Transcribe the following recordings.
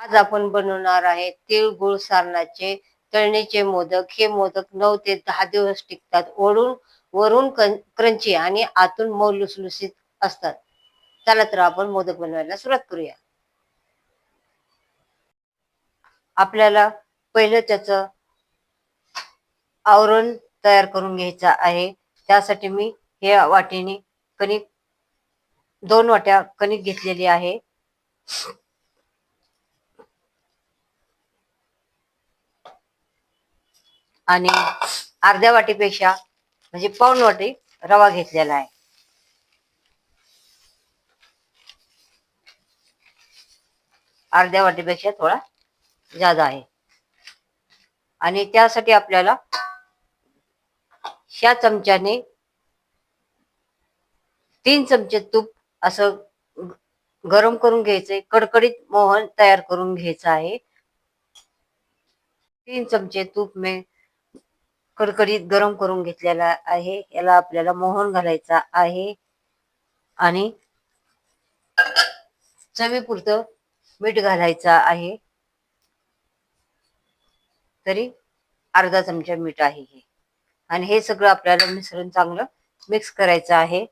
आज आपण बनवणार आहे तिळगुळ सारणाचे तळणीचे मोदक. हे मोदक नऊ ते दहा दिवस टिकतात. ओढून वरून क्रंची आणि आतून मऊ लुसलुसीत असतात. चला तर आपण मोदक बनवायला सुरुवात करूया. आपल्याला पहिलं त्याच आवरण तयार करून घ्यायचं आहे. त्यासाठी मी हे वाटीने कणिक दोन वाट्या कणिक घेतलेली आहे. आणि अर्ध्या वाटीपेक्षा म्हणजे पाऊन वाटी रवा घेतलेला आहे. अर्ध्या वाटीपेक्षा थोडा जादा आहे. आणि त्यासाठी आपल्याला ह्या चमच्याने तीन चमचे तूप असं गरम करून घ्यायचंय कडकडीत मोहन तयार करून घ्यायचं आहे. तीन चमचे तूप मी कडकडीत गरम करून घेतलेला आहे. याला आपल्याला मोहन घालायचा आहे. आणि चवीपुरतं मीठ घालायचं आहे. तरी अर्धा चमचा मीठ आहे हे. आणि हे सगळं आपल्याला मिश्रण चांगलं मिक्स करायचं आहे.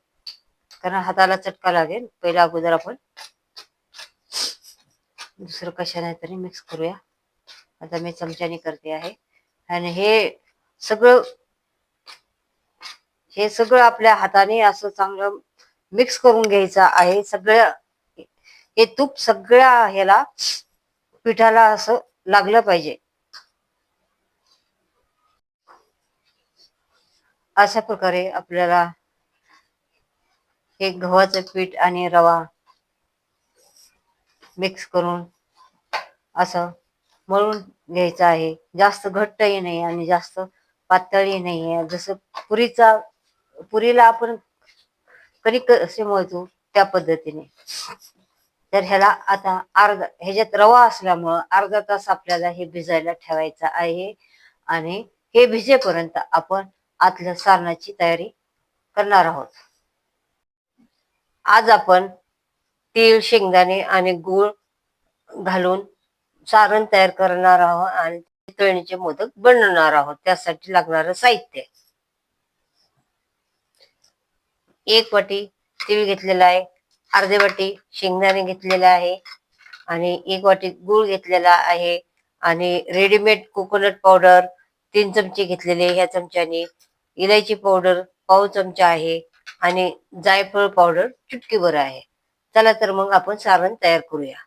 कारण हाताला चटका लागेल. पहिल्या अगोदर आपण दुसरं कशाने तरी मिक्स करूया. आता मी चमच्याने करते आहे. आणि हे सगळं हे सगळं आपल्या हाताने असं चांगलं मिक्स करून घ्यायचं आहे. सगळं हे तूप सगळ्या ह्याला पिठाला असं लागलं पाहिजे. अशा प्रकारे आपल्याला हे गव्हाचं पीठ आणि रवा मिक्स करून असं मळून घ्यायचं आहे. जास्त घट्टही नाही आणि जास्त पातळी नाही आहे जसं पुरीचा पुरीला आपण कणिक कसे मळतो त्या पद्धतीने. तर ह्याला आता अर्धा ह्याच्यात रवा असल्यामुळं अर्धा तास आपल्याला हे भिजायला ठेवायचं आहे. आणि हे भिजेपर्यंत आपण आतल्या सारणाची तयारी करणार आहोत. आज आपण तीळ शेंगदाणे आणि गूळ घालून सारण तयार करणार आहोत आणि तळणीचे मोदक बनवणार आहोत. त्यासाठी लागणार साहित्य. एक वाटी तीळ घेतलेला आहे. अर्धे वाटी शेंगदाणे घेतलेला आहे. आणि एक वाटी गूळ घेतलेला आहे. आणि रेडीमेड कोकोनट पावडर तीन चमचे घेतलेले ह्या चमच्याने. इलायची पावडर पाव चमचा आहे. आणि जायफळ पावडर चुटकीवर आहे. चला तर मग आपण सारण तयार करूया.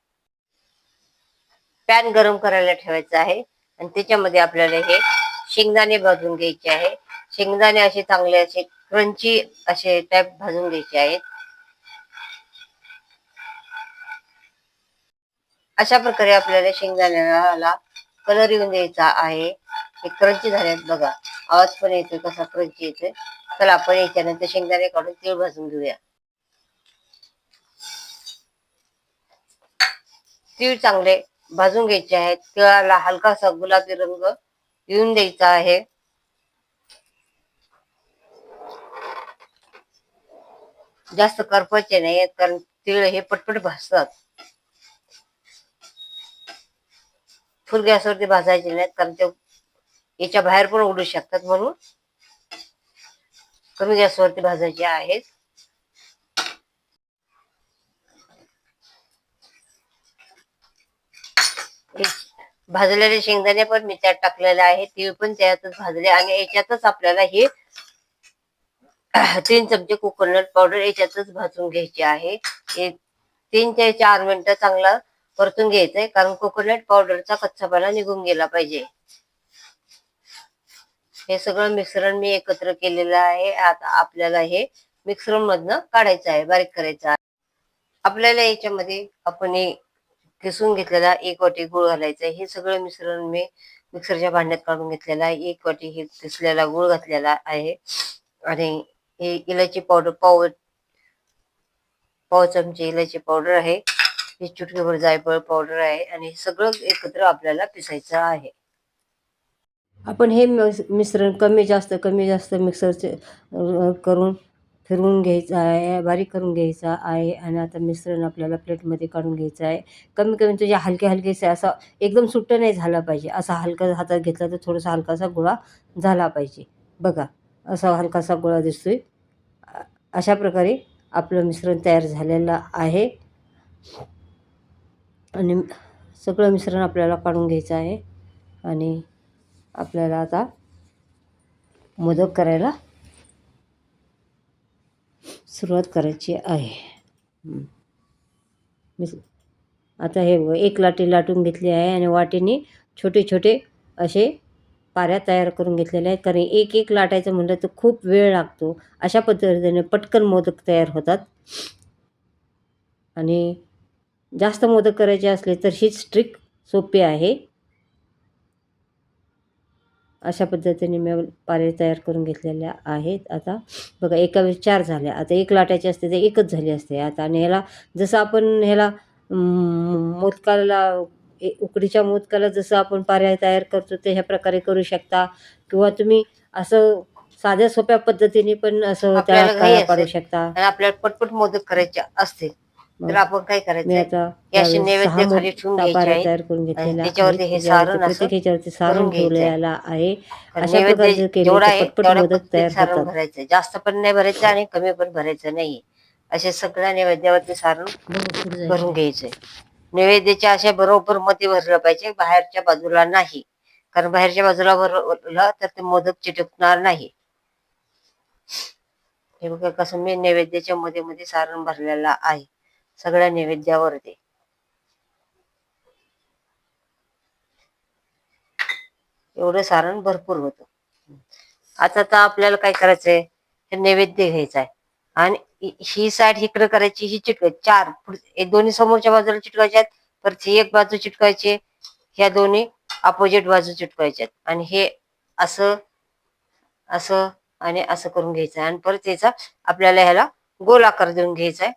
पॅन गरम करायला ठेवायचं आहे. आणि त्याच्यामध्ये आपल्याला हे शेंगदाणे भाजून घ्यायचे आहे. शेंगदाणे असे चांगले असे क्रंची असे टाईप भाजून घ्यायचे आहेत. अशा प्रकारे आपल्याला शेंगदाण्याला कलर येऊन द्यायचा आहे. हे क्रंची झाल्यात बघा. आवाज पण येतोय कसा क्रंची येतोय. चला आपण याच्यानंतर शेंगदाणे काढून तीळ भाजून घेऊया. तीळ चांगले भाजून घ्यायचे आहेत. तिळाला हलकासा गुलाबी रंग येऊन द्यायचा आहे. जास्त करपायचे नाही कारण तिळ हे पटपट भाजतात. फुल गॅसवरती भाजायचे नाहीत कारण ते याच्या बाहेर पण उडू शकतात म्हणून कमी गॅसवरती भाजायचे आहेत. भाजलेले शेंगदाणे पण मी त्यात टाकलेले आहे ते पण त्यातच भाजले आणि याच्यातच आपल्याला हे तीन चमचे कोकोनट पावडर याच्यातच भाजून घ्यायची आहे. हे तीन ते चार मिनिटं चांगला परतून घ्यायचंय कारण कोकोनट पावडरचा कच्चापणा निघून गेला पाहिजे. हे सगळं मिश्रण मी एकत्र केलेलं आहे. आता आपल्याला हे मिक्सर मधनं काढायचं आहे बारीक करायचं आहे. आपल्याला याच्यामध्ये आपण किसून घेतलेला एक वाटी गुळ घालायचा. आहे हे सगळं मिश्रण मी मिक्सरच्या भांड्यात काढून घेतलेला आहे. एक वाटी हे किसलेला गुळ घातलेला आहे. आणि हे इलायची पावडर पाव पाव चमचे इलायची पावडर आहे. हे चुटकीभर जायफळ पावडर आहे. आणि सगळं एकत्र आपल्याला पिसायचं आहे. आपण हे मिश्रण कमी जास्त कमी जास्त मिक्सरचे करून फिरवून घ्यायचा आहे बारीक करून घ्यायचा आहे आणि आता मिश्रण आपल्याला प्लेटमध्ये काढून घ्यायचं आहे. कमी कमी म्हणजे तुझ्या हलके हलकेसे असं एकदम सुट्ट नाही झाला पाहिजे. असा हलका हातात घेतला तर थोडासा हलकासा गोळा झाला पाहिजे. बघा असा हलकासा गोळा दिसतोय. अशा प्रकारे आपलं मिश्रण तयार झालेलं आहे. आणि सगळं मिश्रण आपल्याला काढून घ्यायचं आहे. आणि आपल्याला आता मोदक करायला सुरुवात करायची आहे. मी आता हे एक लाटी लाटून घेतली आहे आणि वाटीने छोटे छोटे असे पाऱ्या तयार करून घेतलेल्या आहेत. कारण एक एक लाटायचं म्हटलं तर खूप वेळ लागतो. अशा पद्धतीने पटकन मोदक तयार होतात. आणि जास्त मोदक करायचे असले तर हीच ट्रिक सोपी आहे. अशा पद्धतीने मी पारे तयार करून घेतलेल्या आहेत. आता बघा एका वेळेस चार झाल्या. आता एक लाटायची असते तर एकच झाली असते. आता आणि ह्याला जसं आपण ह्याला मोदकाला उकडीच्या मोदकाला जसं आपण पाऱ्या तयार करतो ते ह्या प्रकारे करू शकता. किंवा तुम्ही असं साध्या सोप्या पद्धतीने पण असं पाडू असेल. शकता. आपल्याला पटपट मोदक करायचे असतील. तर आपण काय करायचं? हे नैवेद्य खाली ठेवून. तयार करून त्याच्यावरती. हे सारण प्रत्येक ह्याच्यावरती. ठेवलेलं आहे. अशा प्रकारचं पटपट मोदक तयार सारण भरायचं जास्त पण नाही भरायचं आणि कमी पण भरायचं नाही असे सगळ्या नैवेद्यावरती सारण भरून घ्यायचंय नैवेद्याच्या अशा बरोबर मध्ये भरलं पाहिजे बाहेरच्या बाजूला नाही. कारण बाहेरच्या बाजूला भरलं तर ते मोदक चिटकणार नाही. हे बघा कसं मी नैवेद्याच्या मध्ये मध्ये सारण भरलेलं आहे. सगळ्या नैवेद्यावरती एवढं सारण भरपूर होतं. आता तर आपल्याला काय करायचंय? हे नैवेद्य घ्यायचं आहे. आणि ही साईड इकडे करायची ही चिटकायची. चार दोन्ही समोरच्या बाजूला चिटकायच्या आहेत. परत ही एक बाजू चिटकायची ह्या दोन्ही अपोजिट बाजू चिटकायच्यात आणि हे असं असं आणि असं करून घ्यायचं आहे. आणि परत याचा आपल्याला ह्याला गोल आकार देऊन घ्यायचा आहे.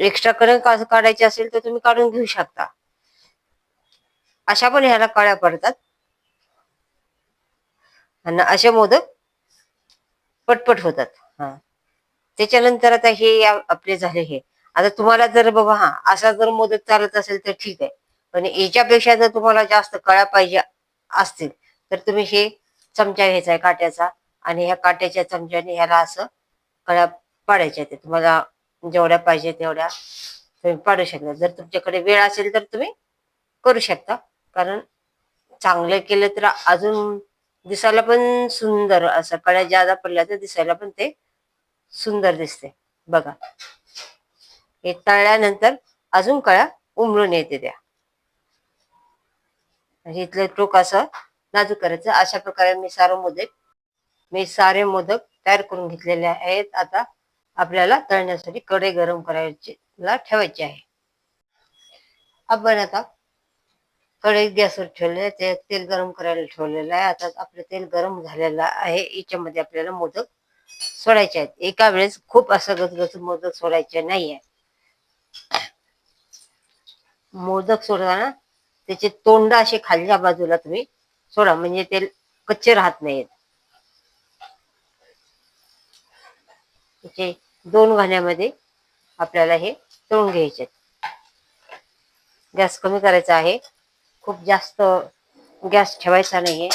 एक्स्ट्रा करंट काढायचे असेल तर तुम्ही काढून घेऊ शकता. अशा पण ह्याला कळ्या पडतात. आणि असे मोदक पटपट होतात. हा. त्याच्यानंतर आता हे आपले झाले हे. आता तुम्हाला जर बाबा हा असा जर मोदक चालत असेल तर ठीक आहे. पण याच्यापेक्षा जर तुम्हाला जास्त कळ्या पाहिजे असतील तर तुम्ही हे चमचा घ्यायचा आहे काट्याचा. आणि ह्या काट्याच्या चमच्याने ह्याला असं कळ्या पाडायच्या ते तुम्हाला जेवढ्या पाहिजे तेवढ्या तुम्ही पाडू शकता. जर तुमच्याकडे वेळ असेल तर तुम्ही करू शकता. कारण चांगलं केलं तर अजून दिसायला पण सुंदर असं कळ्या ज्यादा पडल्या तर दिसायला पण ते सुंदर दिसते. बघा. हे तळल्यानंतर अजून कळ्या उमळून येते त्या. इथलं टोक असं नाजूक करायचं. अशा प्रकारे मी सारे मोदक मी सारे मोदक तयार करून घेतलेले आहेत. आता आपल्याला तळण्यासाठी कढई गरम करायची ला ठेवायची आहे. आपण आता कढई गॅसवर ठेवले ते तेल गरम करायला ठेवलेलं आहे. आता आपलं तेल गरम झालेलं आहे. याच्यामध्ये आपल्याला मोदक सोडायचे आहेत. एका वेळेस खूप असं गजगज मोदक सोडायचे नाहीये. मोदक सोडताना त्याचे तोंड असे खालच्या बाजूला तुम्ही सोडा म्हणजे ते कच्चे राहत नाहीत. त्याचे दोन घाण्यामध्ये आपल्याला हे तळून घ्यायचे गॅस कमी करायचा आहे. खूप जास्त गॅस ठेवायचा नाहीये.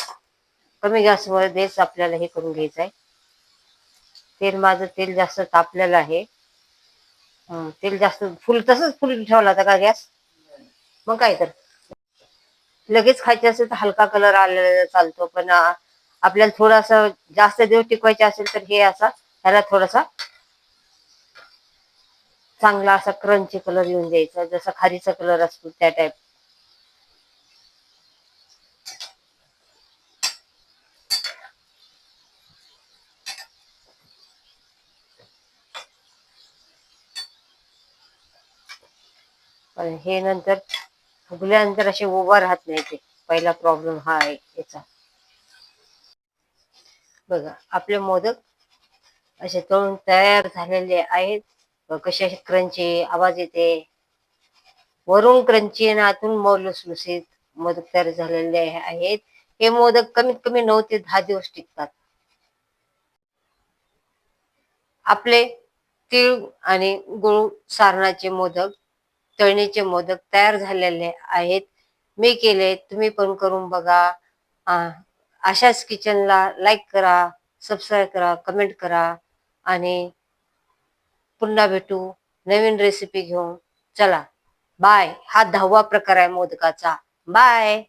कमी गॅसमध्येच आपल्याला हे करून घ्यायचं आहे. तेल माझं तेल जास्त तापलेलं आहे. तेल जास्त फुल तसंच फुल ठेवला होता का गॅस? मग काय तर. लगेच खायचे असेल तर हलका कलर आलेला चालतो पण आपल्याला थोडासा जास्त दिवस टिकवायचे असेल तर हे असा ह्याला थोडासा चांगला असा क्रंची कलर येऊन द्यायचा जसा खारीचा कलर असतो त्या टाईप पण हे नंतर फुगल्यानंतर असे उभा राहत नाही ते. पहिला प्रॉब्लेम हा आहे याचा. बघा आपले मोदक असे तळून तयार झालेले आहेत. कशा कसे क्रंची आवाज येते. वरून क्रंची आणि आतून मऊ लुसलुसीत मोदक तयार झालेले आहेत. हे मोदक कमीत कमी नऊ ते दहा दिवस टिकतात. आपले तीळ आणि गुळ सारणाचे मोदक तळणीचे मोदक तयार झालेले आहेत. मी केले तुम्ही पण करून बघा. अशाच किचनला लाईक करा सबस्क्राईब करा कमेंट करा आणि पुन्हा भेटू. नवीन रेसिपी घेऊन. चला. बाय हा दहावा प्रकार आहे मोदकाचा. बाय